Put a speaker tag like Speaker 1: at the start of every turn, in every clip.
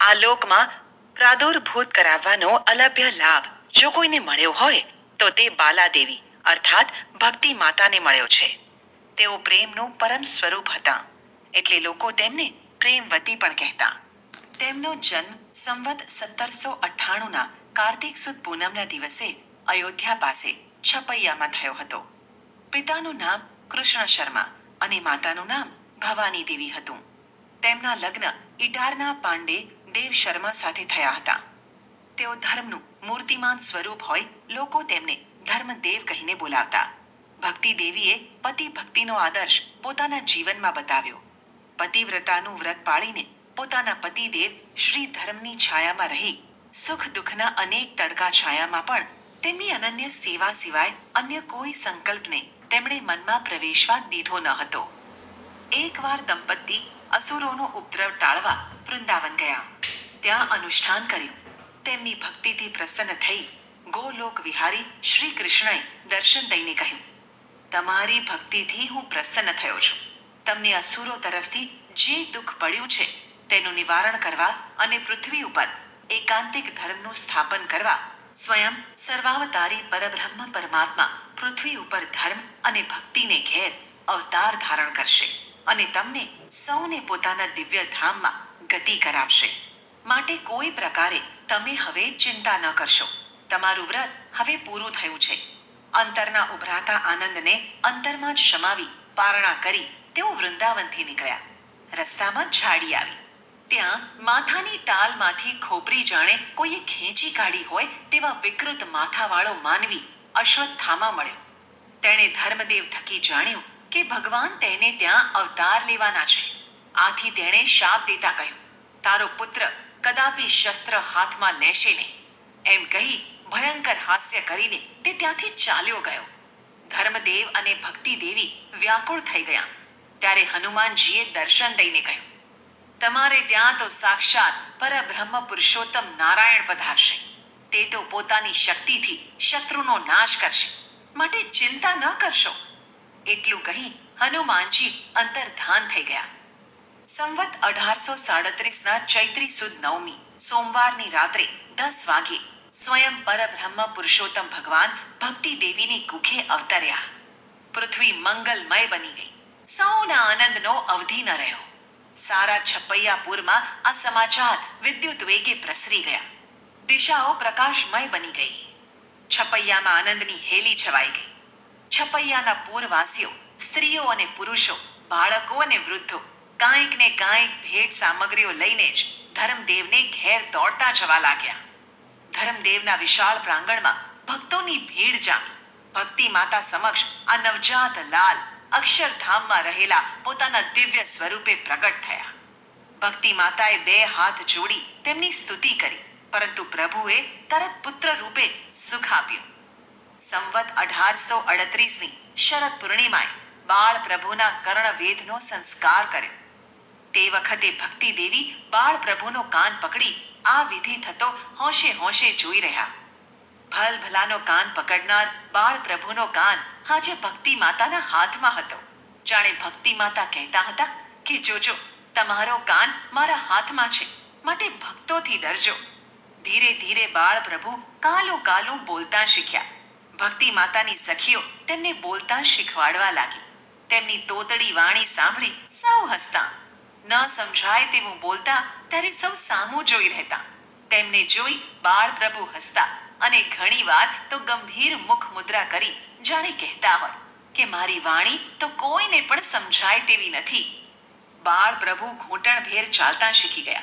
Speaker 1: આ લોકમાં પ્રાદુર્ભૂત કરાવવાનો અલભ્ય લાભ જો કોઈને મળ્યો હોય, તો તે બાલાદેવી, અર્થાત ભક્તિ માતાને મળ્યો છે. તેઓ પ્રેમનું પરમ સ્વરૂપ હતા. એટલે લોકો તેમને પ્રેમવતી પણ કહેતા. તેમનો જન્મ સંવત સત્તરસો અઠ્ઠાણુંના કાર્તિક સુદ પૂનમના દિવસે અયોધ્યા પાસે છપૈયામાં થયો હતો. પિતાનું નામ કૃષ્ણ શર્મા અને માતાનું નામ ભવાની દેવી હતું. તેમના લગ્ન ઇટારના પાંડે દેવ શર્મા સાથે થયા હતા. તેઓ ધર્મનું મૂર્તિમાન સ્વરૂપ હોય, લોકો તેમને ધર્મદેવ કહીને બોલાવતા. ભક્તિ દેવીએ પતિ ભક્તિનો આદર્શ પોતાના જીવનમાં બતાવ્યો. પતિવ્રતાનું વ્રત પાળીને પોતાના પતિદેવ શ્રી ધર્મની છાયામાં રહી, સુખ દુઃખના અનેક તડકા છાયામાં પણ તેમની અનન્ય સેવા સિવાય અન્ય કોઈ સંકલ્પને તેમણે મનમાં પ્રવેશવા દીધો ન હતો. એકવાર દંપતી અસુરોનો ઉપદ્રવ ટાળવા વૃંદાવન ગયા. ત્યાં અનુષ્ઠાન કર્યું. તેમની ભક્તિથી પ્રસન્ન થઈ ગોલોક વિહારી શ્રી કૃષ્ણએ દર્શન દઈને કહ્યું, તમારી ભક્તિથી હું પ્રસન્ન થયો છું. તમને અસુરો તરફથી જે દુઃખ પડ્યું છે, તેનું નિવારણ કરવા અને પૃથ્વી ઉપર એકાંતિક ધર્મનું સ્થાપન કરવા સ્વયં સર્વાવતારી પરબ્રહ્મ પરમાત્મા પૃથ્વી ઉપર ધર્મ અને ભક્તિને ઘેર અવતાર ધારણ કરશે અને તમને સૌને પોતાના દિવ્ય ધામમાં ગતિ કરાવશે. માટે કોઈ પ્રકારે તમે હવે ચિંતા ન કરશો. તમારું વ્રત હવે પૂરું થયું છે. અંતરના ઉભરાતા આનંદને અંતરમાં જ સમાવી, પારણા કરી તેઓ વૃંદાવનથી નીકળ્યા. રસ્તામાં ઝાડી આવી. ત્યાં માથાની ટાલમાંથી ખોપરી જાણે કોઈએ ખેંચી કાઢી હોય તેવા વિકૃત માથાવાળો માનવી અશ્વત્થામાં મળ્યો. તેણે ધર્મદેવ થકી જાણ્યું કે ભગવાન તેને ત્યાં અવતાર લેવાના છે. આથી તેણે શાપ દેતા કહ્યું, તારો પુત્ર કદાપી શસ્ત્ર હાથમાં લેશે નહીં. એમ કહી ભયંકર હાસ્ય કરીને તે ત્યાંથી ચાલ્યો ગયો. ધર્મદેવ અને ભક્તિ દેવી વ્યાકુળ થઈ ગયા. ત્યારે હનુમાનજીએ દર્શન દઈને કહ્યું, તમારે ત્યાં તો સાક્ષાત પરબ્રહ્મ પુરુષોત્તમ નારાયણ પધારશે. તે તો પોતાની શક્તિથી શત્રુનો નાશ કરશે. માટે ચિંતા ન કરશો. એટલું કહી હનુમાનજી અંતર્ધાન થઈ ગયા. સંવત અઢારસો સાડત્રીસના ચૈત્રી સુદ નવમી, સોમવારની રાત્રે દસ વાગ્યે સ્વયં પરબ્રહ્મ પુરુષોત્તમ ભગવાન ભક્તિ દેવીની કુખે અવતર્યા. પૃથ્વી મંગલમય બની ગઈ. સૌના આનંદનો અવધિ ન રહ્યો. સારા છપૈયાપુરમાં આ સમાચાર વિદ્યુત વેગે પ્રસરી ગયા. દિશાઓ પ્રકાશમય બની ગઈ. છપૈયામાં આનંદની હેલી છવાઈ ગઈ. છપૈયાના પૂરવાસીઓ, સ્ત્રીઓ અને પુરુષો, બાળકો અને વૃદ્ધો કાંઈક ને કાંઈક ભેટ સામગ્રીઓ લઈને જ ધર્મદેવને ઘેર દોડતા જવા લાગ્યા. ધર્મદેવના વિશાળ પ્રાંગણમાં ભક્તોની ભીડ જામી. ભક્તિ માતા સમક્ષ આ નવજાત લાલ અક્ષરધામમાં રહેલા પોતાના દિવ્ય સ્વરૂપે પ્રગટ થયા. ભક્તિ માતાએ બે હાથ જોડી તેમની સ્તુતિ કરી, પરંતુ પ્રભુએ તરત પુત્ર રૂપે સુખ આપ્યું. સંવત અઢારસો અડત્રીસની શરદ પૂર્ણિમાએ બાળ પ્રભુના કર્ણવેદનો સંસ્કાર કર્યો. તે વખતે ભક્તિ દેવી બાળ પ્રભુનો કાન પકડી આ વિધિ થતો હોંશે હોંશે જોઈ રહ્યા. ભલ ભલાનો કાન પકડનાર બાળ પ્રભુનો કાન આજે ભક્તિ માતાના હાથમાં હતો. જાણે ભક્તિ માતા કહેતા હતા કે, જોજો, તમારો કાન મારા હાથમાં છે. માટે ભક્તોથી ડરજો. ધીરે ધીરે બાળ પ્રભુ કાલું કાલું બોલતા શીખ્યા. ભક્તિ માતાની સખીઓ તેમને બોલતા શીખવાડવા લાગી. તેમની તોતડી વાણી સાંભળી સૌ હસતા. ન સમજાય તેવું બોલતા ત્યારે સૌ સામું જોઈ રહેતા. તેમને જોઈ બાળ પ્રભુ હસતા અને ઘણીવાર તો ગંભીર મુખ મુદ્રા કરી જાણે કહેતા હોય કે મારી વાણી તો કોઈને પણ સમજાય તેવી નથી. બાળ પ્રભુ ઘૂંટણભેર ચાલતા શીખી ગયા.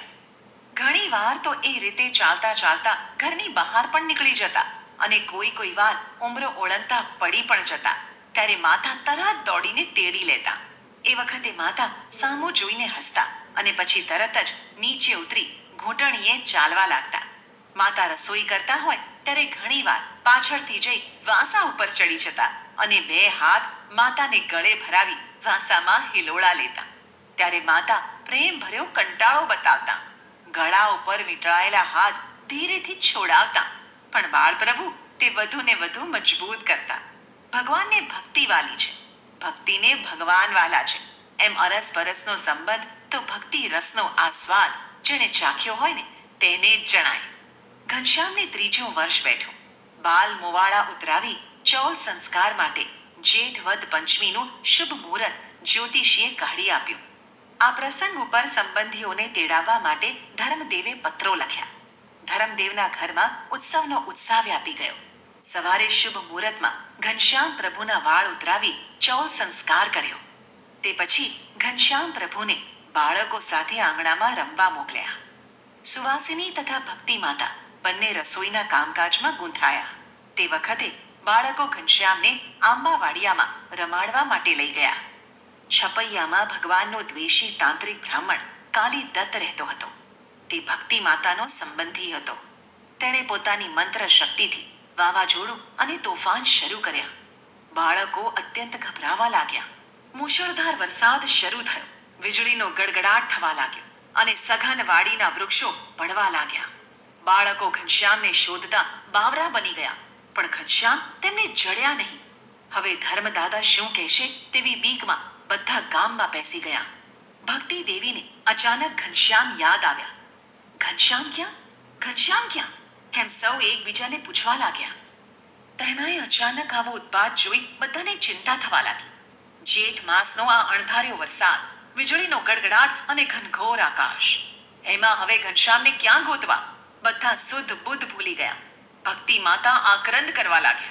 Speaker 1: ઘણીવાર તો એ રીતે ચાલતા ચાલતા ઘરની બહાર પણ નીકળી જતા અને કોઈ કોઈ વાર ઉમરો ઓળંગતા પડી પણ જતા. ત્યારે માતા તરત દોડીને તેડી લેતા. એ વખતે માતા સામું જોઈને હસતા અને પછી તરત જ નીચે ઉતરી ઘૂંટણીએ ચાલવા લાગતા. માતા રસોઈ કરતા હોય ત્યારે ઘણીવાર પાછળથી જઈ વાંસા ઉપર ચડી જતા અને બે હાથ માતાને ગળે ભરાવી વાંસામાં હિલોળા લેતા. ત્યારે માતા પ્રેમ ભર્યો કંટાળો બતાવતા. ગળા ઉપર વીંટળાયેલા હાથ ધીરેથી છોડાવતા. પણ બાળપ્રભુ તે વધુ ને વધુ મજબૂત કરતા. ભગવાનને ભક્તિ વાલી છે. ભક્તિને ભગવાન વાલા છે. એમ અરસ પરસનો સંબંધ તો ભક્તિ રસનો આસ્વાદ જેણે ચાખ્યો હોય ને તેને જ જણાય. ઘનશ્યામને ત્રીજું વર્ષ બેઠું. બાલ મોવાળા ઉતરાવી ચૌલ સંસ્કાર માટે જેઠ વદ પંચમીનું શુભ મુહૂર્ત જ્યોતિષીએ કાઢી આપ્યું. આ પ્રસંગ ઉપર સંબંધીઓને તેડાવવા માટે ધર્મદેવે પત્રો લખ્યા. ધર્મદેવના ઘરમાં ઉત્સવનો ઉત્સાહ વ્યાપી ગયો. સવારે શુભ મુહૂર્તમાં ઘનશ્યામ પ્રભુના વાળ ઉતરાવી ચૌલ સંસ્કાર કર્યો. તે પછી ઘનશ્યામ પ્રભુને બાળકો સાથે આંગણામાં રમવા મોકલ્યા. સુવાસિની તથા ભક્તિ માતા બંને રસોઈના કામકાજમાં ગૂંથાયા. તે વખતે બાળકો ઘનશ્યામને આંબાવાડિયામાં રમાડવા માટે લઈ ગયા. છપૈયામાં ભગવાનનો દ્વેષી તાંત્રિક બ્રાહ્મણ કાલી દત્ત રહેતો હતો. તે ભક્તિ માતાનો સંબંધી હતો. તેણે પોતાની મંત્ર શક્તિથી વાવાઝોડું અને તોફાન શરૂ કર્યા. બાળકો અત્યંત ગભરાવા લાગ્યા. મુશળધાર વરસાદ શરૂ થયો. વીજળીનો ગડગડાટ થવા લાગ્યો અને સઘન વાડીના વૃક્ષો પડવા લાગ્યા. બાળકો ઘનશ્યામને શોધતા બાવરા બની ગયા, પણ ઘનશ્યામ તેમને જડ્યા નહીં. હવે ધર્મદાદા શું કહેશે તેવી બીકમાં બધા ગામમાં બેસી ગયા. ભક્તિ દેવીને અચાનક ઘનશ્યામ યાદ આવ્યા. ઘનશ્યામ ક્યાં? ઘનશ્યામ ક્યાં? એમ સૌ એકબીજાને પૂછવા લાગ્યા. તેમાંય અચાનક આવો ઉત્પાદ જોઈ બધાને ચિંતા થવા લાગી. જેઠ માસનો આ અણધાર્યો વરસાદ, વીજળીનો ગડગડાટ અને ઘનઘોર આકાશ. એમાં હવે ઘનશ્યામને ક્યાં ગોતવા? બધા શુદ્ધ બુદ્ધ ભૂલી ગયા. ભક્તિ માતા આક્રંદ કરવા લાગ્યા.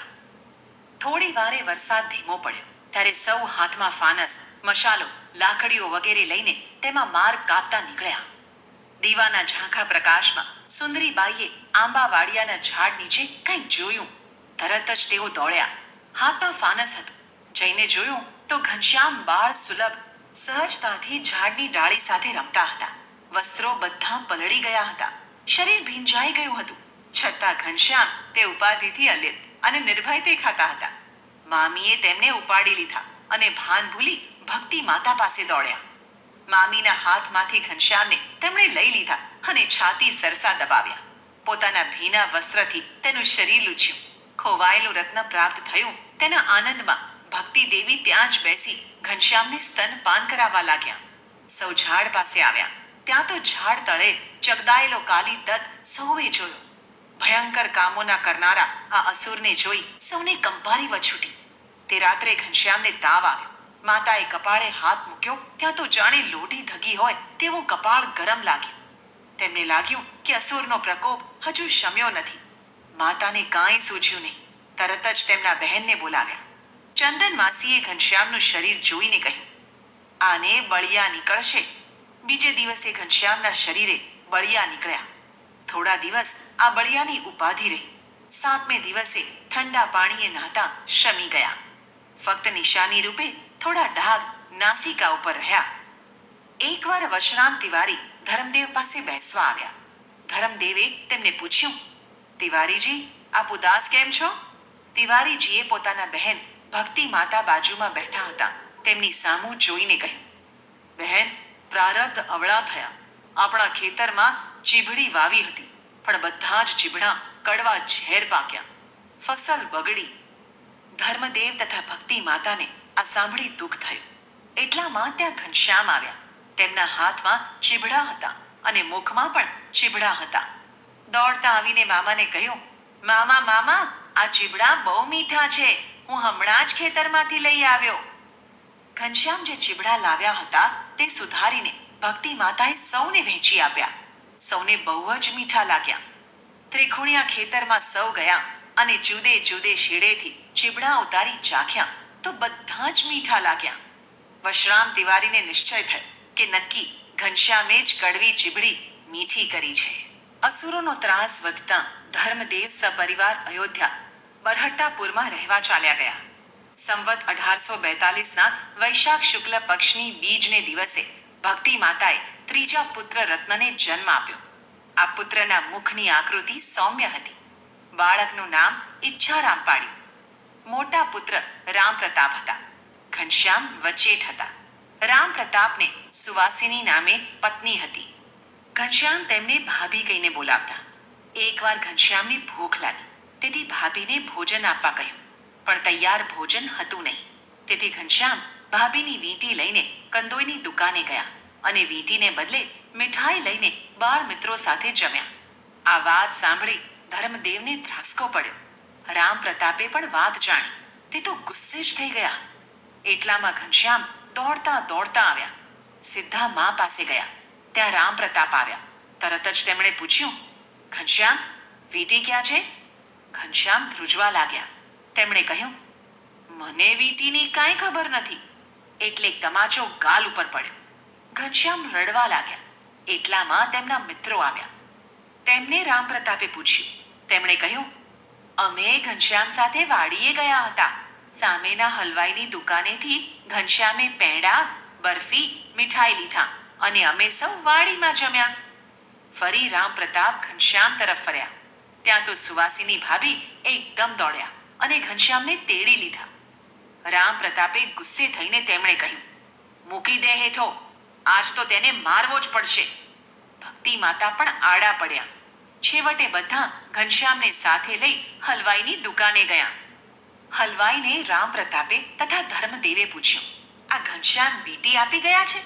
Speaker 1: થોડી વારે વરસાદ ધીમો પડ્યો. ત્યારે સૌ હાથમાં ફાનસ, મશાલો, લાકડીઓ વગેરે લઈને તેમાં માર્ગ કાપતા નીકળ્યા. દીવાના ઝાંખા પ્રકાશમાં સુંદરી બાઈએ આંબાવાડિયાના ઝાડ નીચે કંઈક જોયું. તરત જ તેઓ દોડ્યા. હાથમાં ફાનસ હતું. જઈને જોયું તો ઘનશ્યામ બાળ સુલભ સહજતાથી ઝાડની ડાળી સાથે રમતા હતા. વસ્ત્રો બધા પલળી ગયા હતા. શરીર ભીંજાઈ ગયું હતું. છતાં ઘનશ્યામ તે ઉપાધિથી અલિત અને નિર્ભય દેખાતા હતા. મામીએ તેમને ઉપાડી લીધા અને ભાન ભૂલી ભક્તિ માતા પાસે દોડ્યા. મામીના હાથમાંથી ઘનશ્યામને તેમણે લઈ લીધા અને છાતી સરસા દબાવ્યા. પોતાના ભીના વસ્ત્રથી તેનું શરીર લૂછ્યું. ખોવાયેલું રત્ન પ્રાપ્ત થયું. તેના આનંદમાં ભક્તિ દેવી ત્યાં જ બેસી ઘનશ્યામને સ્તનપાન કરાવવા લાગ્યા. સૌ ઝાડ પાસે આવ્યા. ત્યાં તો ઝાડ તળે ચગદાયેલો કાલી દત્ત સૌએ જોયો. ભયંકર કામોના કરનારા આ અસુરને જોઈ સૌને કંપારી વછૂટી. તે રાત્રે ઘનશ્યામને તાવ આવ્યો. માતાએ કપાળે હાથ મૂક્યો. ત્યાં તો જાણે લોઢી ધગી હોય તેવું કપાળ ગરમ લાગ્યું. તેમને લાગ્યું કે અસુરનો પ્રકોપ હજુ શમ્યો નથી. માતાને કાંઈ સૂઝ્યું નહીં. તરત જ તેમના બહેનને બોલાવ્યા. ચંદન માસીએ ઘનશ્યામનું શરીર જોઈને કહ્યું, આને બળિયા નીકળશે. બીજે દિવસે ઘનશ્યામના શરીરે બળિયા નીકળ્યા. થોડા દિવસ આ બળિયાની ઉપાધિ રહી. સાતમે દિવસે ઠંડા પાણીએ નહાતા શમી ગયા. ફક્ત નિશાની રૂપે થોડા ડાઘ નાસિકા ઉપર રહ્યા. એકવાર વશરામ તિવારી ધરમદેવ પાસે બેસવા આવ્યા. ધરમદેવે તેમને પૂછ્યું, તિવારીજી, આપ ઉદાસ કેમ છો? તિવારીજીએ પોતાના બહેન ભક્તિ માતા બાજુમાં બેઠા હતા. તેમની સામું જોઈને કહ્યું, બહેન, પ્રારબ્ધ અવળા થયા. આપણા ખેતરમાં ચીભડી વાવી હતી, પણ બધા જ ચીભડા કડવા ઝેર પાક્યા. ફસલ બગડી. ધર્મદેવ તથા ભક્તિ માતાને આ સાંભળી દુઃખ થયું. એટલામાં ત્યાં ઘનશ્યામ આવ્યા. તેમના હાથમાં ચીબડા હતા અને મુખમાં પણ ચીબડા હતા. દોડતા આવીને મામાને કહ્યું, મામા મામા, આ ચીબડા બહુ મીઠા છે. હું હમણાં જ ખેતરમાંથી લઈ આવ્યો. ઘનશ્યામ જે ચીબડા લાવ્યા હતા તે સુધારીને ભક્તિ માતાએ સૌને વહેંચી આપ્યા. સૌને બહુ જ મીઠા લાગ્યા. ત્રિખુણિયા ખેતરમાં સૌ ગયા અને જુદે જુદે શેડેથી ચીબડા ઉતારી ચાખ્યા. તો બધા જ મીઠા લાગ્યા. વશરામ તિવારીને નિશ્ચય થયો કે નક્કી ઘનશ્યામે જ કડવી ચીબડી મીઠી કરી છે. અસુરોનો ત્રાસ વધતા ધર્મદેવ સપરિવાર અયોધ્યા બરહટ્ટાપુરમાં રહેવા ચાલ્યા ગયા. સંવત અઢારસો બેતાલીસના વૈશાખ શુક્લ પક્ષની બીજને દિવસે ભક્તિ માતાએ ત્રીજા પુત્ર રત્નને જન્મ આપ્યો. આ પુત્રના મુખની આકૃતિ સૌમ્ય હતી. બાળકનું નામ ઈચ્છારામ પાડ્યું. મોટા પુત્ર રામ પ્રતાપ હતા. ઘનશ્યામ વચેટ હતા. રામ પ્રતાપને સુવાસિની નામે પત્ની હતી. ઘનશ્યામ તેમને ભાભી કહીને બોલાવતા. એકવાર ઘનશ્યામની ભૂખ લાગી. તેથી ભાભીને ભોજન આપવા કહ્યું. પણ તૈયાર ભોજન હતું નહીં. તેથી ઘનશ્યામ ભાભીની વીંટી લઈને કંદોઈની દુકાને ગયા અને વીંટીને બદલે મીઠાઈ લઈને બાળ મિત્રો સાથે જમ્યા. આ વાત સાંભળી ધર્મદેવને ધ્રાસકો પડ્યો. રામ પ્રતાપે પણ વાત જાણી. તે તો ગુસ્સે જ થઈ ગયા. એટલામાં ઘનશ્યામ દોડતા દોડતા આવ્યા. સીધા મા પાસે ગયા. ત્યાં રામ પ્રતાપ આવ્યા. તરત જ તેમણે પૂછ્યું, ઘનશ્યામ, વીટી ક્યાં છે? ઘનશ્યામ ધ્રુજવા લાગ્યા. તેમણે કહ્યું, મને વીટીની કાંઈ ખબર નથી. એટલે તમાચો ગાલ ઉપર પડ્યો. ઘનશ્યામ રડવા લાગ્યા. એટલામાં તેમના મિત્રો આવ્યા. તેમને રામ પ્રતાપે પૂછ્યું. તેમણે કહ્યું અમે ઘનશ્યામ સાથે વાડીએ ગયા હતા. સામેના હલવાઈની દુકાનેથી ઘનશ્યામે પેંડા, બરફી, મીઠાઈ લીધા અને અમે સૌ વાડીમાં જમ્યા. ફરી રામ પ્રતાપ ઘનશ્યામ તરફ ફર્યા. ત્યાં તો સુવાસીની ભાભી એકદમ દોડ્યા અને ઘનશ્યામને તેડી લીધા. રામ પ્રતાપે ગુસ્સે થઈને તેમણે કહ્યું, મૂકી દે હેઠો, આજ તો તેને મારવો જ પડશે. ભક્તિ માતા પણ આડા પડ્યા. છેવટે બધા ઘનશ્યામને સાથે લઈ હલવાઈની દુકાને ગયા. હલવાઈને રામ પ્રતાપે તથા ધર્મદેવે પૂછ્યું, આ ઘનશ્યામ બીટી આપી ગયા છે?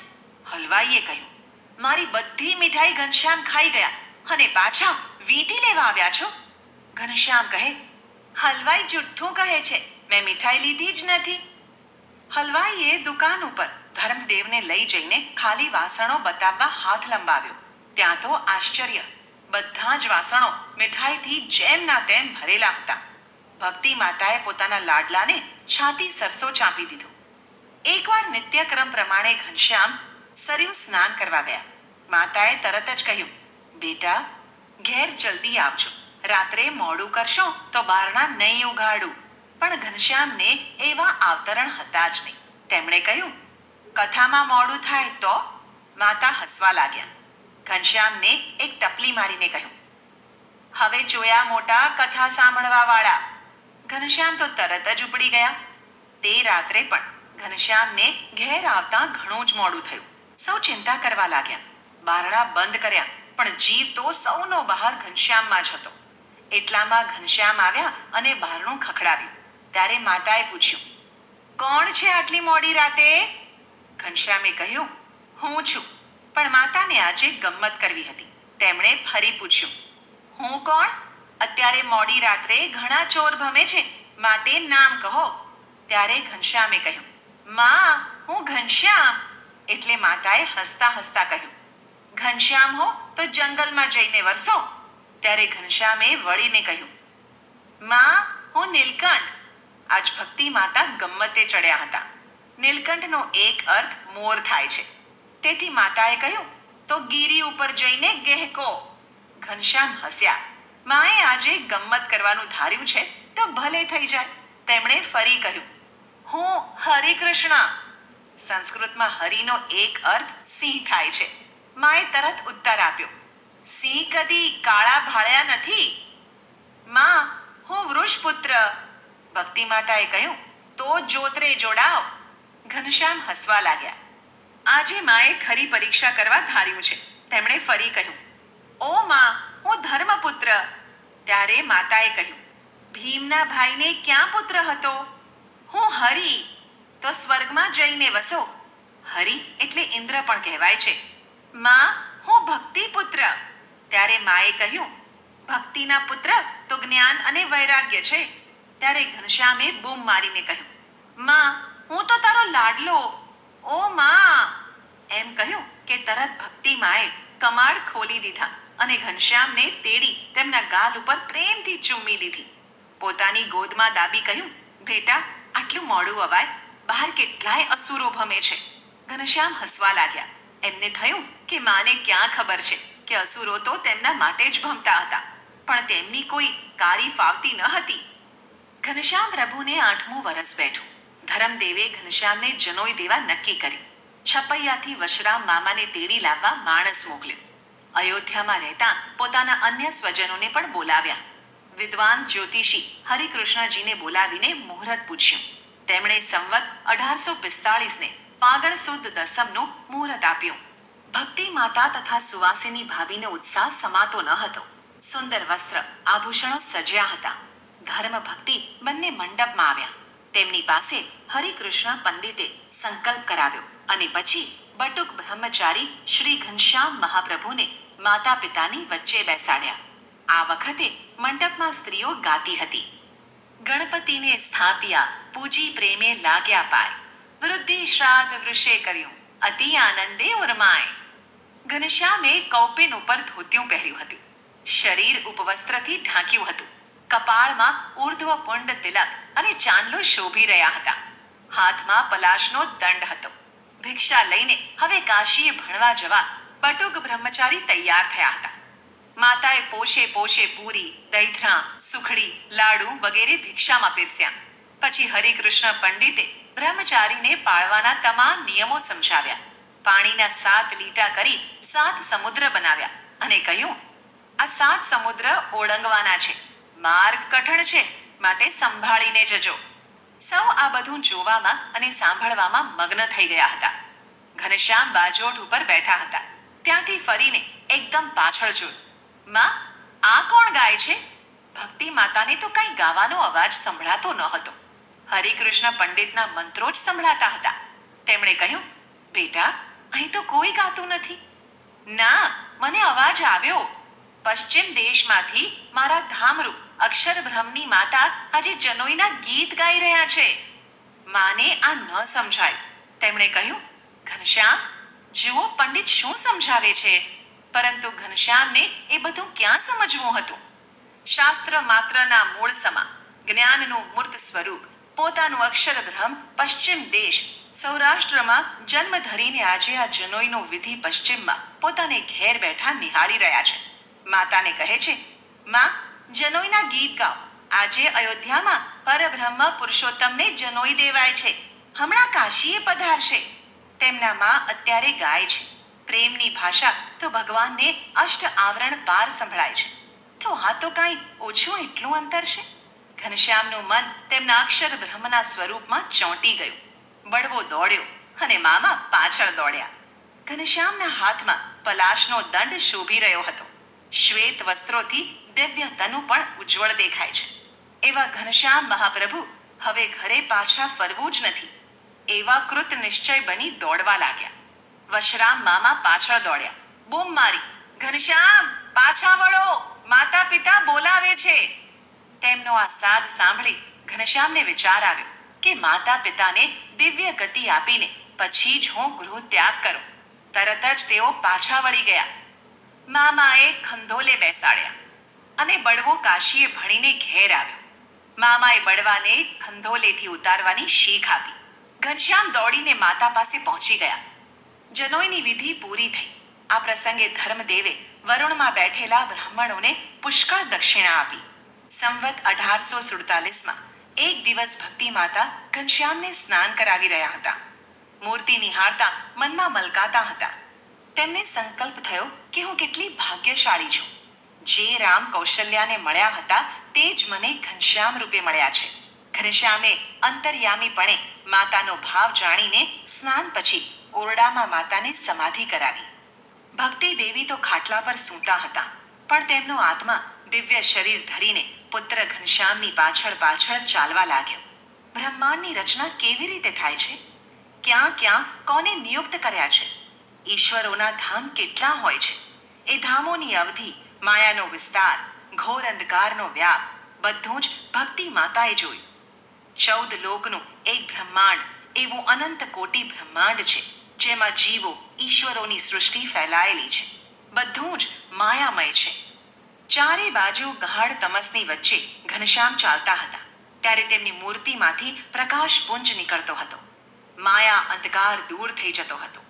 Speaker 1: હલવાઈએ કહ્યું, મારી બધી મીઠાઈ ઘનશ્યામ ખાઈ ગયા. અને પાછા વીટી લેવા આવ્યા છો? ઘનશ્યામ કહે, હલવાઈ જુઠ્ઠું કહે છે. મેં મીઠાઈ લીધી જ નથી. હલવાઈએ દુકાન ઉપર ધર્મદેવને લઈ જઈને ખાલી વાસણો બતાવવા હાથ લંબાવ્યો. ત્યાં તો આશ્ચર્ય બધા જ વાસણો મીઠાઈથી જેમના તેમ ભરેલા હતા. ભક્તિ માતાએ પોતાના લાડલાને છાતી સરસો ચાંપી દીધું. એકવાર નિત્યક્રમ પ્રમાણે ઘનશ્યામ સરયુ સ્નાન કરવા ગયા. માતાએ તરત જ કહ્યું, બેટા, ઘેર જલ્દી આવજો. રાત્રે મોડું કરશો તો બારણા નહીં ઉઘાડું. પણ ઘનશ્યામને એવા આવતરણ હતા જ નહીં. તેમણે કહ્યું, કથામાં મોડું થાય તો? માતા હસવા લાગ્યા. ઘનશ્યામને એક ટપલી મારીને કહ્યું, હવે જોયા મોટા કથા સાંભળવા વાળા ઘનશ્યામ તો તરત જ ઉપડી ગયા. તે રાત્રે પણ ઘનશ્યામને ઘેર આવતા ઘણું જ મોડું થયું. સૌ ચિંતા કરવા લાગ્યા. બારણા બંધ કર્યા, પણ જીવ તો સૌનો બહાર ઘનશ્યામમાં જ હતો. એટલામાં ઘનશ્યામ આવ્યા અને બારણું ખખડાવ્યું. ત્યારે માતાએ પૂછ્યું, કોણ છે આટલી મોડી રાતે? ઘનશ્યામે કહ્યું, હું છું. પણ માતાને આજે ગમ્મત કરવી હતી. તેમણે ફરી પૂછ્યું, હું કોણ? અત્યારે મોડી રાત્રે ઘણા ચોર ભમે છે, માટે નામ કહો. ત્યારે ઘનશ્યામે કહ્યું, માં, હું ઘનશ્યામ. એટલે માતાએ હસતા હસતા કહ્યું, ઘનશ્યામ હો, તો જંગલમાં જઈને વરસો. ત્યારે ઘનશ્યામે વળીને કહ્યું, માં, હું નીલકંઠ. આજ ભક્તિ માતા ગમ્મતે ચડ્યા હતા. નીલકંઠનો એક અર્થ મોર થાય છે. તેથી માતાએ કહ્યું, તો ગીરી ઉપર જઈને ગહેકો. ઘનશ્યામ હસ્યા. માએ આજે ગમ્મત કરવાનું ધાર્યું છે, તો ભલે થઈ જાય. તેમણે ફરી કહ્યું, હું હરે કૃષ્ણ. સંસ્કૃતમાં હરિનો એક અર્થ સિંહ થાય છે. માએ તરત ઉત્તર આપ્યો, સિંહ કદી કાળા ભાળ્યા નથી? માં, હું વૃષપુત્ર. ભક્તિ માતાએ કહ્યું, તો જોતરે જોડાવ ઘનશ્યામ હસવા લાગ્યા. આજે માએ ખરી પરીક્ષા કરવા ધાર્યું છે. તેમણે ફરી કહ્યું, ઓ માં, હું ધર્મપુત્ર. ત્યારે માતાએ કહ્યું, ભીમના ભાઈને ક્યાં પુત્ર હતો? હું હરિ, તો સ્વર્ગમાં જઈને વસો. હરિ એટલે ઇન્દ્ર પણ કહેવાય છે. માં, હું ભક્તિ પુત્ર ત્યારે માએ કહ્યું, ભક્તિના પુત્ર તો જ્ઞાન અને વૈરાગ્ય છે. ત્યારે ઘનશ્યામે બૂમ મારીને કહ્યું, માં, હું તો તારો લાડલો ઓ માં! એમ કહ્યું કે તરત ભક્તિ માએ કમાડ ખોલી દીધા અને ઘનશ્યામને તેડી તેમના ગાલ ઉપર પ્રેમથી ચૂમી લીધી. પોતાની ગોદમાં દાબી કહ્યું, બેટા, આટલું મોડું અવાય, બહાર કેટલાય અસુરો ભમે છે. ઘનશ્યામ હસવા લાગ્યા. એમને થયું કે માને ક્યાં ખબર છે કે અસુરો તો તેમના માટે જ ભમતા હતા, પણ તેમની કોઈ કારી ફાવતી ન હતી. ઘનશ્યામ પ્રભુને આઠમું વરસ બેઠું. ધરમદેવે ઘનશ્યામને જનોઈ દેવા નક્કી કરી. છપૈયાથી વશરામ મામાને તેડી લાવવા માણસ મોકલ્યો. અયોધ્યામાં રહેતા પોતાના અન્ય સ્વજનોને પણ બોલાવ્યા. વિદ્વાન જ્યોતિષી હરિકૃષ્ણજીને બોલાવીને મુહૂર્ત પૂછ્યું. તેમણે સંવત અઢારસો પિસ્તાળીસને ફાગણ સુદ દસમનું મુહૂર્ત આપ્યું. ભક્તિ માતા તથા સુવાસિની ભાભીનો ઉત્સાહ સમાતો ન હતો. સુંદર વસ્ત્ર આભૂષણો સજ્યા હતા. ધર્મ ભક્તિ બંને મંડપમાં આવ્યા. તેમની પાસે હરિકૃષ્ણ પંડિતે સંકલ્પ કરાવ્યો અને પછી બટુક બ્રહ્મચારી શ્રી ઘનશ્યામ મહાપ્રભુને માતા પિતાની વચ્ચે બેસાડ્યા. આ વખતે મંડપમાં સ્ત્રીઓ ગાતી હતી. ગણપતિને સ્થાપ્યા, પૂજી પ્રેમે લાગ્યા પાય. વૃદ્ધિ શ્રાદ્ધ વૃષે કર્યું, અતિ આનંદે ઉરમાય. ઘનશ્યામે કૌપિન ઉપર ધોત્યું પહેર્યું હતું. શરીર ઉપવસ્ત્રથી ઢાંક્યું હતું. કપાળમાં ઉર્ધ્વ પુંડ તિલક અને ચાંદલો શોભી રહ્યા હતા. હાથમાં પલાશનો દંડ હતો. ભિક્ષા લઈને હવે કાશીએ ભણવા જવા બટુક બ્રહ્મચારી તૈયાર થયા હતા. માતાએ પોષે પોષે પૂરી દૈથરા સુખડી, લાડુ વગેરે ભિક્ષામાં પીરસ્યા. પછી હરિકૃષ્ણ પંડિતે બ્રહ્મચારીને પાળવાના તમામ નિયમો સમજાવ્યા. પાણીના સાત લીટા કરી સાત સમુદ્ર બનાવ્યા અને કહ્યું, આ સાત સમુદ્ર ઓળંગવાના છે. માર્ગ કઠણ છે, માટે સંભાળીને જજો. સૌ આ બધું જોવામાં અને સાંભળવામાં મગ્ન થઈ ગયા હતા. ઘનશ્યામ બાજોટ ઉપર બેઠા હતા. ત્યાંથી ફરીને એકદમ પાછળ જોયું. માં, આ કોણ ગાય છે? ભક્તિ માતાને તો કઈ ગાવાનો અવાજ સંભળાતો ન હતો. હરિકૃષ્ણ પંડિતના મંત્રો જ સંભળાતા હતા. તેમણે કહ્યું, બેટા, અહીં તો કોઈ ગાતું નથી. ના, મને અવાજ આવ્યો. પશ્ચિમ દેશમાંથી મારા ધામરૂ અક્ષરબ્રહ્મની માતા આજે જનોઈના ગીત ગાઈ રહ્યા છે. માને આ ન સમજાય. તેમણે કહ્યું, ઘનશ્યામ, જુઓ પંડિત શું સમજાવે છે. પરંતુ ઘનશ્યામને એ બધું ક્યાં સમજવું હતું? શાસ્ત્ર માત્રના મૂળ સમા, જ્ઞાનનું મૂર્ત સ્વરૂપ, પોતાનું અક્ષર બ્રહ્મ, પશ્ચિમ દેશ, સૌરાષ્ટ્રમાં જન્મ ધરીને આજે આ જનોઈનો વિધિ પશ્ચિમમાં પોતાને ઘેર બેઠા નિહાળી રહ્યા છે. માતાને કહે છે, માં, જનોઈના ગીત ગાઓ. આજે અયોધ્યામાં પરબ્રહ્મ પુરુષોત્તમને જનોઈ દેવાય છે. હમણાં કાશીએ પધારશે. તેમના માં અત્યારે ગાય છે. પ્રેમની ભાષા તો ભગવાનને અષ્ટ આવરણ પાર સંભળાય છે. તો આ તો કાંઈ ઓછું એટલું અંતર છે? ઘનશ્યામનું મન તેમના અક્ષર બ્રહ્મના સ્વરૂપમાં ચોંટી ગયું. બળવો દોડ્યો અને મામા પાછળ દોડ્યા. ઘનશ્યામના હાથમાં પલાશનો દંડ શોભી રહ્યો હતો. શ્વેત વસ્ત્રોથી દિવ્ય તનુ પણ ઉજ્જવળ દેખાય છે. એવા ઘનશ્યામ મહાપ્રભુ હવે ઘરે પાછા ફરવું જ નથી. એવા કૃત નિશ્ચય બની દોડવા લાગ્યા. વશરામ મામા પાછળ દોડ્યા. બૂમ મારી, ઘનશ્યામ, પાછા વળો. માતા પિતા બોલાવે છે. તેમનો આ સાદ સાંભળી ઘનશ્યામને વિચાર આવ્યો કે માતા પિતાને દિવ્ય ગતિ આપીને પછી જ હું ગૃહ ત્યાગ કરું. તરત જ તેઓ પાછા વળી ગયા. મામાએ ખંધોલે બેસાડ્યા અને બળવો કાશીએ ભણીને ઘેર આવ્યો. મામાએ બળવાને ખંધોલેથી ઉતારવાની શીખ આપી. ઘનશ્યામ દોડીને માતા પાસે પહોંચી ગયા. જનોઈની વિધિ પૂરી થઈ. આ પ્રસંગે ધર્મદેવે વરુણમાં બેઠેલા બ્રાહ્મણોને પુષ્કળ દક્ષિણા આપી. સંવત અઢારસો સુડતાલીસમાં એક દિવસ ભક્તિ માતા ઘનશ્યામને સ્નાન કરાવી રહ્યા હતા. મૂર્તિ નિહાળતા મનમાં મલકાતા હતા. તેમને સંકલ્પ થયો કે હું કેટલી ભાગ્યશાળી છું. જે રામ કૌશલ્યાને મળ્યા હતા તે જ મને ઘનશ્યામ રૂપે મળ્યા છે. ઘનશ્યામે અંતર્યામીપણે માતાનો ભાવ જાણીને સ્નાન પછી ઓરડામાં માતાને સમાધિ કરાવી. ભક્તિ દેવી તો ખાટલા પર સૂતા હતા, પણ તેમનો આત્મા દિવ્ય શરીર ધરીને પુત્ર ઘનશ્યામની પાછળ પાછળ ચાલવા લાગ્યો. બ્રહ્માંડની રચના કેવી રીતે થાય છે? ક્યાં ક્યાં કોને નિયુક્ત કર્યા છે? ઈશ્વરોના ધામ કેટલા હોય છે? એ ધામોની અવધિ, માયાનો વિસ્તાર, ઘોર અંધકારનો વ્યાપ, બધું જ ભક્તિ માતાએ જોયું. ચૌદ લોકનું એક બ્રહ્માંડ, એવું અનંત કોટી બ્રહ્માંડ છે, જેમાં જીવો ઈશ્વરોની સૃષ્ટિ ફેલાયેલી છે. બધું જ માયામય છે. ચારે બાજુ ગહાડ તમસની વચ્ચે ઘનશ્યામ ચાલતા હતા. ત્યારે તેમની મૂર્તિમાંથી પ્રકાશ પુંજ નીકળતો હતો. માયા અંધકાર દૂર થઈ જતો હતો.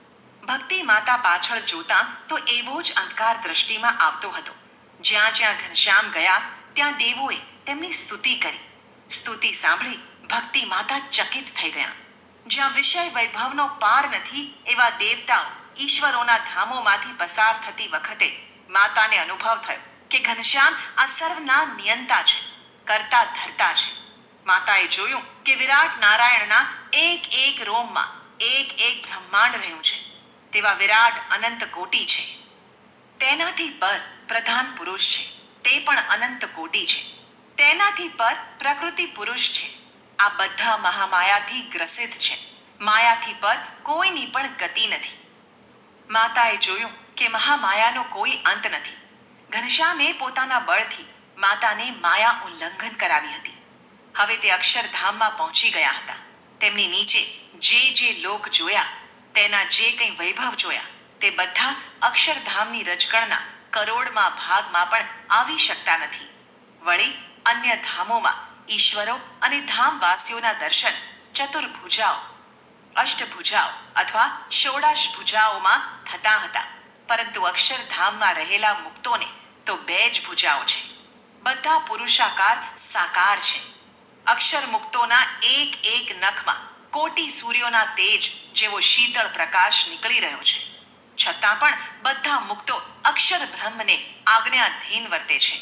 Speaker 1: ભક્તિ માતા પાછળ જોતા તો એવો જ અંધકાર દ્રષ્ટિમાં આવતો હતો. જ્યાં જ્યાં ઘનશ્યામ ગયા, ત્યાં દેવોએ તેમની સ્તુતિ કરી. સ્તુતિ સાંભળી ભક્તિ માતા ચકિત થઈ ગયા. જ્યાં વિષય વૈભવનો પાર નથી, એવા દેવતાઓ ઈશ્વરોના ધામોમાંથી પસાર થતી વખતે માતાને અનુભવ થયો કે ઘનશ્યામ આ સર્વના નિયંતા છે, કરતા ધરતા છે. માતાએ જોયું કે વિરાટ નારાયણના એક એક રોમમાં એક એક બ્રહ્માંડ રહ્યું છે. તેવા વિરાટ અનંત કોટી છે. તેનાથી પર પ્રધાન પુરુષ છે. તે પણ અનંત કોટી છે. તેનાથી પર પ્રકૃતિ પુરુષ છે. આ બધા મહામાયાથી ગ્રસિત છે. માયાથી પર કોઈની પણ ગતિ નથી. માતાએ જોયું કે મહામાયાનો કોઈ અંત નથી. ઘનશ્યામે પોતાના બળથી માતાને માયા ઉલ્લંઘન કરાવી હતી. હવે તે અક્ષરધામમાં પહોંચી ગયા હતા. તેમની નીચે જે જે લોક જોયા તેના જે કંઈ વૈભવ જોયા, તે બધા અક્ષરધામની રજકણના કરોડમાં ભાગમાં પણ આવી શકતા નથી. વળી અન્ય ધામોમાં ઈશ્વરો અને ધામવાસીઓના દર્શન, ચતુર્ભુજાઓ, અષ્ટભુજાઓ અથવા ષોડશ ભુજાઓમાં થતા હતા. પરંતુ અક્ષરધામમાં રહેલા મુક્તોને તો બે જ ભુજાઓ છે. બધા પુરુષાકાર સાકાર છે. અક્ષર મુક્તોના એક એક નખમાં કોટી સૂર્યોના તેજ જેવો શીતળ પ્રકાશ નીકળી રહ્યો છે. છતાં પણ બધા મુક્તો અક્ષર બ્રહ્મને આજ્ઞાધીન વર્તે છે.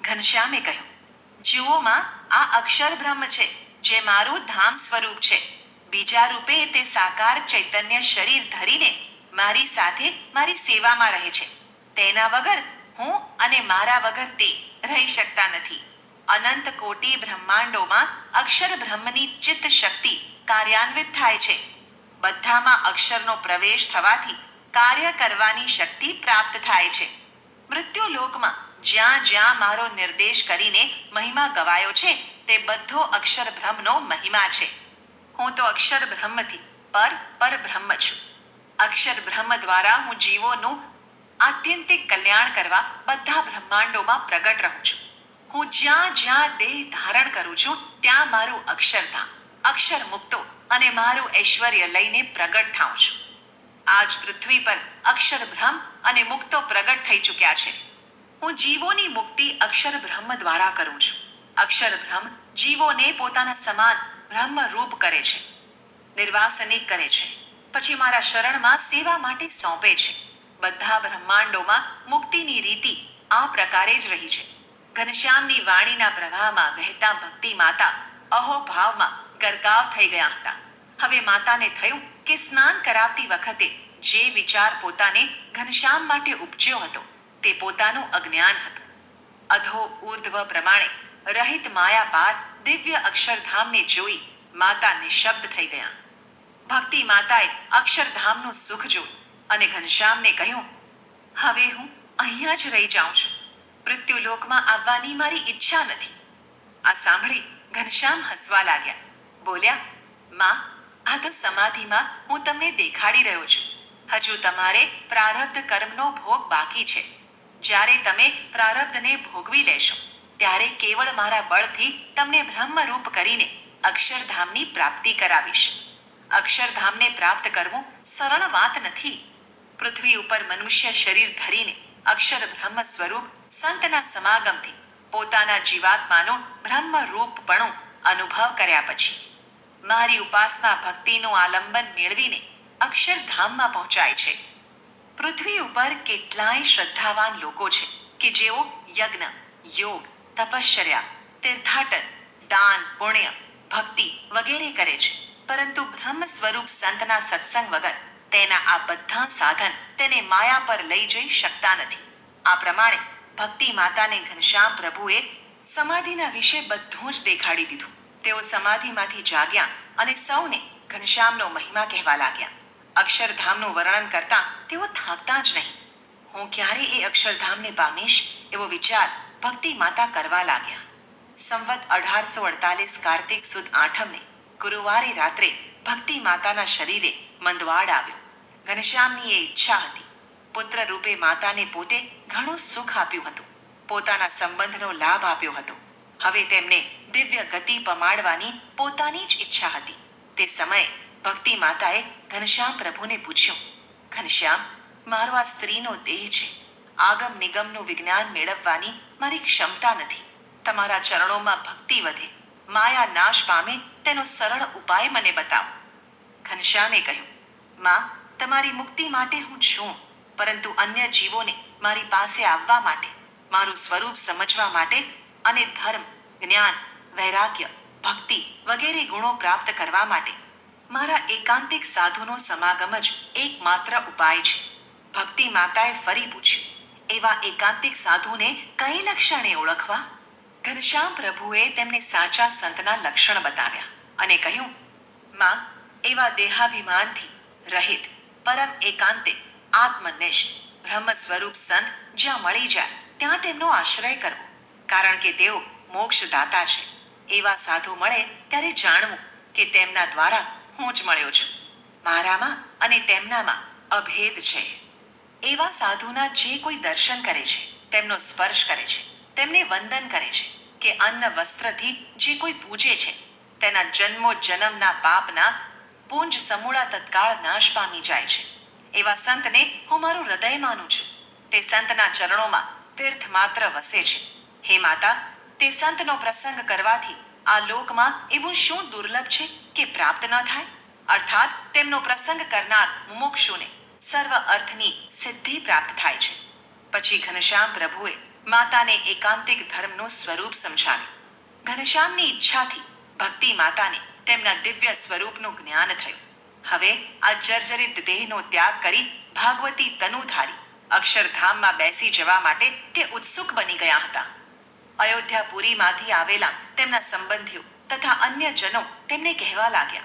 Speaker 1: ઘનશ્યામે કહ્યું જીવોમાં આ અક્ષર બ્રહ્મ છે, જે મારું ધામ સ્વરૂપ છે. બીજા રૂપે તે સાકાર ચૈતન્ય શરીર ધરીને મારી સાથે મારી સેવામાં રહે છે. તેના વગર હું અને મારા વગર તે રહી શકતા નથી. અનંત કોટી બ્રહ્માંડોમાં અક્ષર બ્રહ્મની ચિત્ત શક્તિ કાર્યાન્વિત થાય છે. બધામાં અક્ષરનો પ્રવેશ થવાથી કાર્ય કરવાની શક્તિ પ્રાપ્ત થાય છે. મૃત્યુલોકમાં જ્યાં જ્યાં મારો નિર્દેશ કરીને મહિમા ગવાયો છે, તે બધો અક્ષર બ્રહ્મનો મહિમા છે. હું તો અક્ષર બ્રહ્મથી પર પર બ્રહ્મ છું. અક્ષર બ્રહ્મ દ્વારા હું જીવોનું આત્યંતિક કલ્યાણ કરવા બધા બ્રહ્માંડોમાં પ્રગટ રહું છું. હું જ્યાં જ્યાં દેહ ધારણ કરું છું, ત્યાં મારું અક્ષરધામ અક્ષર મુક્તો અને મારું ઐશ્વર્ય લઈને પ્રગટ થાઉં છું. આજ પૃથ્વી પર અક્ષર બ્રહ્મ અને મુક્તો પ્રગટ થઈ ચૂક્યા છે. હું જીવોની મુક્તિ અક્ષર બ્રહ્મ દ્વારા કરું છું. અક્ષર બ્રહ્મ જીવોને પોતાના સમાન બ્રહ્મ રૂપ કરે છે. નિર્વાસનિક કરે છે. પછી મારા શરણમાં સેવા માટે સોંપે છે. બધા બ્રહ્માંડોમાં મુક્તિની રીતિ આ પ્રકારે જ રહી છે. ઘનશ્યામની વાણીના પ્રવાહમાં વહેતા ભક્તિ માતા અહોભાવમાં ગરકાવ થઈ ગયા હતા. હવે માતાને થયું કે સ્નાન કરાવતી વખતે જે વિચાર પોતાને ઘનશ્યામ માટે ઉપજ્યો હતો, તે પોતાનું અજ્ઞાન હતું. અધો ઉર્ધ્વ પ્રમાણે રહિત માયા બાદ દિવ્ય અક્ષરધામને જોઈ માતા નિશબ્દ થઈ ગયા. ભક્તિ માતાએ અક્ષરધામનું સુખ જોયું અને ઘનશ્યામને કહ્યું, હવે હું અહીંયા જ રહી જાઉં છું. મૃત્યુલોકમાં આવવાની મારી ઈચ્છા નથી. આ સાંભળી ઘનશ્યામ હસવા લાગ્યા. બોલ્યા, માં, આ તો સમાધિમાં હું તમને દેખાડી રહ્યો છું. હજુ તમારે પ્રારબ્ધ કર્મનો ભોગ બાકી છે. જ્યારે તમે પ્રારબ્ધને ભોગવી લેશો, ત્યારે કેવળ મારા બળથી તમને બ્રહ્મરૂપ કરીને અક્ષરધામની પ્રાપ્તિ કરાવીશ. અક્ષરધામને પ્રાપ્ત કરવું સરળ વાત નથી. પૃથ્વી ઉપર મનુષ્ય શરીર ધરીને અક્ષર બ્રહ્મ સ્વરૂપ સંતના સમાગમથી પોતાના જીવાત્માનું બ્રહ્મ રૂપપણું અનુભવ કર્યા પછી મારી ઉપાસના ભક્તિનું આલંબન મેળવીને અક્ષરધામમાં પહોંચાય છે. પૃથ્વી ઉપર કેટલાય શ્રદ્ધાવાન લોકો છે કે જેઓ યજ્ઞ, યોગ, તપશ્ચર્યા, તીર્થાટન, દાન, પુણ્ય, ભક્તિ વગેરે કરે છે. પરંતુ બ્રહ્મ સ્વરૂપ સંતના સત્સંગ વગર તેના આ બધા સાધન તેને માયા પર લઈ જઈ શકતા નથી. આ પ્રમાણે ભક્તિ માતાને ઘનશ્યામ પ્રભુએ સમાધિના વિશે બધું જ દેખાડી દીધું. તેઓ સમાધિમાંથી જાગ્યા અને સૌને ઘનશ્યામનો મહિમા કહેવા લાગ્યા. અક્ષરધામનું વર્ણન કરતા તેઓ થાકતા જ નહીં. હું ક્યારે એ અક્ષરધામને પામીશ? એવો વિચાર ભક્તિ માતા કરવા લાગ્યા. સંવત અઢારસો અડતાલીસ કાર્તિક સુદ આઠમને ગુરુવારે રાત્રે ભક્તિ માતાના શરીરે મંદવાડ આવ્યો. ઘનશ્યામની એ ઈચ્છા હતી. પુત્ર રૂપે માતાને પોતે ઘણું સુખ આપ્યું હતું. પોતાના સંબંધનો લાભ આપ્યો હતો. હવે તેમને દિવ્ય ગતિ પમાડવાની પોતાની જ ઈચ્છા હતી. તે સમયે ભક્તિ માતાએ ઘનશ્યામ પ્રભુને પૂછ્યું, ઘનશ્યામ, મારો આ સ્ત્રીનો દેહ છે. આગમ નિગમનું વિજ્ઞાન મેળવવાની મારી ક્ષમતા નથી. તમારા ચરણોમાં ભક્તિ વધે. માયા નાશ પામે તેનો સરળ ઉપાય મને બતાવો. ઘનશ્યામે કહ્યું, માં, તમારી મુક્તિ માટે હું છું, પરંતુ અન્ય જીવોને મારી પાસે આવવા માટે, મારું સ્વરૂપ સમજવા માટે અને ધર્મ, જ્ઞાન વૈરાગ્ય, ભક્તિ વગેરે ગુણો પ્રાપ્ત કરવા માટે મારા એકાંતિક સાધુનો સમાગમ જ એકમાત્ર ઉપાય છે. ભક્તિ માતાએ ફરી પૂછ્યું, એવા એકાંતિક સાધુને કઈ લક્ષણે ઓળખવા? ઘનશ્યામ પ્રભુએ તેમને સાચા સંતના લક્ષણ બતાવ્યા અને કહ્યું, માં, એવા દેહાભિમાનથી રહિત, પરમ એકાંતે આત્મનિષ્ઠ, બ્રહ્મ સ્વરૂપ સંત જ્યાં મળી જાય ત્યાં તેમનો આશ્રય કરવો, કારણ કે તેઓ મોક્ષદાતા છે. એવા સાધુ મળે ત્યારે જાણવું કે તેમના દ્વારા હું જ મળ્યો છું. મારામાં અને તેમનામાં અભેદ છે. એવા સાધુના જે કોઈ દર્શન કરે છે, તેમનો સ્પર્શ કરે છે, તેમને વંદન કરે છે કે અન્ન વસ્ત્રથી જે કોઈ પૂજે છે, તેના જન્મો જન્મના પાપના પુંજ સમૂળા તત્કાળ નાશ પામી જાય છે. એવા સંતને હું મારું હૃદય માનું છું. તે સંતના ચરણોમાં તીર્થ માત્ર વસે છે. હે માતા તે સંતનો પ્રસંગ કરવાથી આ લોકમાં એવું શું દુર્લભ છે કે પ્રાપ્ત ન થાય? અર્થાત તેમનો પ્રસંગ કરનાર મુમુક્ષુને સર્વ અર્થની સિદ્ધિ પ્રાપ્ત થાય છે. પછી ઘનશ્યામ પ્રભુએ માતાને એકાંતિક ધર્મનું સ્વરૂપ સમજાવ્યું. ઘનશ્યામની ઈચ્છાથી ભક્તિ માતાને તેમના દિવ્ય સ્વરૂપનું જ્ઞાન થયું. હવે આ જર્જરિત દેહનો ત્યાગ કરી ભાગવતી તનુ ધારી અક્ષરધામમાં બેસી જવા માટે તે ઉત્સુક બની ગયા હતા. અયોધ્યાપુરીમાંથી આવેલા તેમના સંબંધીઓ તથા અન્ય જનો તેમને કહેવા લાગ્યા,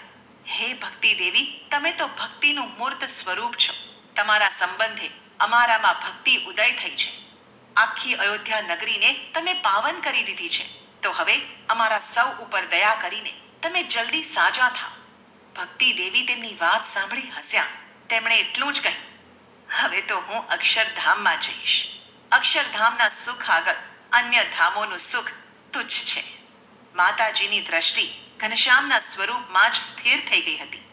Speaker 1: હે ભક્તિ દેવી, તમે તો ભક્તિનું મૂર્ત સ્વરૂપ છો. તમારા સંબંધે અમારામાં ભક્તિ ઉદય થઈ છે. આખી અયોધ્યા નગરીને તમે પાવન કરી દીધી છે. તો હવે અમારા સૌ ઉપર દયા કરીને તમે જલ્દી સાજા થાઓ ભક્તિ દેવી તેમની વાત સાંભળી હસ્યા. તેમણે એટલું જ કહ્યું, હવે તો હું અક્ષરધામમાં જઈશ. અક્ષરધામના સુખ આગળ અન્ય ધામોનું સુખ તુચ્છ છે. માતાજીની દ્રષ્ટિ ઘનશ્યામના સ્વરૂપમાં જ સ્થિર થઈ ગઈ હતી.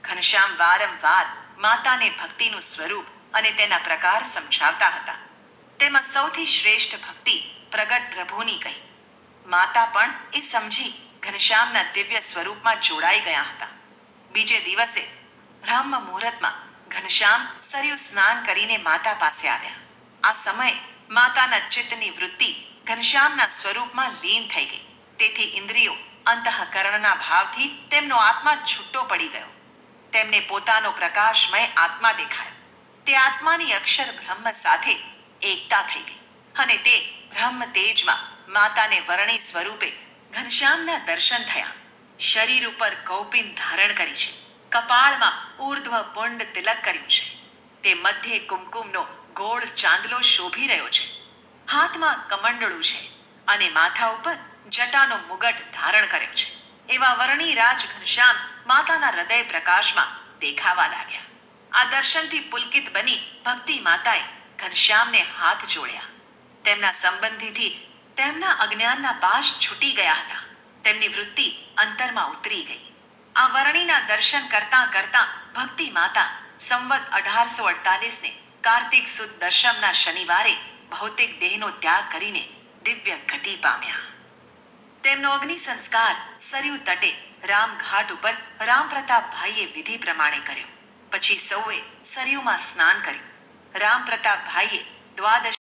Speaker 1: ઘનશ્યામ વારંવાર માતાને ભક્તિનું સ્વરૂપ અને તેના પ્રકાર સમજાવતા હતા. તેમાં સૌથી શ્રેષ્ઠ ભક્તિ પ્રગટ પ્રભુની કહી. માતા પણ એ સમજી ઘનશ્યામના દિવ્ય સ્વરૂપમાં જોડાઈ ગયા હતા. બીજે દિવસે બ્રહ્મ મુહૂર્તમાં ઘનશ્યામ સરયુ સ્નાન કરીને માતા પાસે આવ્યા. આ સમયે માતાના ચિત્તની વૃત્તિ ઘનશ્યામના સ્વરૂપમાં લીન થઈ ગઈ. તેથી ઇન્દ્રિયો અંતઃકરણના ભાવથી તેમનો આત્મા છૂટો પડી ગયો. તેમને પોતાનો પ્રકાશમય આત્મા દેખાયો. તે આત્માની અક્ષર બ્રહ્મ સાથે એકતા થઈ ગઈ અને તે બ્રહ્મ તેજમાં માતાને વરણી સ્વરૂપે ઘનશ્યામના દર્શન થયા. શરીર ઉપર કૌપિન ધારણ કરી છે. કપાળમાં ઉર્ધ્વ પુંડ તિલક કર્યું છે. તે મધ્યે કુમકુમનો ગોળ ચાંદલો શોભી રહ્યો છે. હાથમાં કમંડળું છે અને માથા ઉપર જટાનો મુગટ ધારણ કર્યો છે. એવા વર્ણી રાજ ઘનશ્યામ માતાના હૃદય પ્રકાશમાં દેખાવા લાગ્યા. આ દર્શનથી પુલકિત બની ભક્તિ માતાએ ઘનશ્યામને હાથ જોડ્યા. તેમના સંબંધીથી તેમના અજ્ઞાનના પાશ છૂટી ગયા હતા. તેમની વૃત્તિ અંતરમાં ઉતરી ગઈ. આ વરણીના દર્શન કરતા કરતા ભક્તિ માતા સંવત અઢારસો અડતાલીસને કાર્તિક સુદ દશમના શનિવારે ભૌતિક દેહનો ત્યાગ કરીને દિવ્ય ગતિ પામ્યા. તેમનો અગ્નિ સંસ્કાર સરયુ તટે રામઘાટ ઉપર રામ પ્રતાપભાઈએ વિધિ પ્રમાણે કર્યો. પછી સૌએ સરયુમાં સ્નાન કર્યું. રામ પ્રતાપભાઈએ દ્વાદશ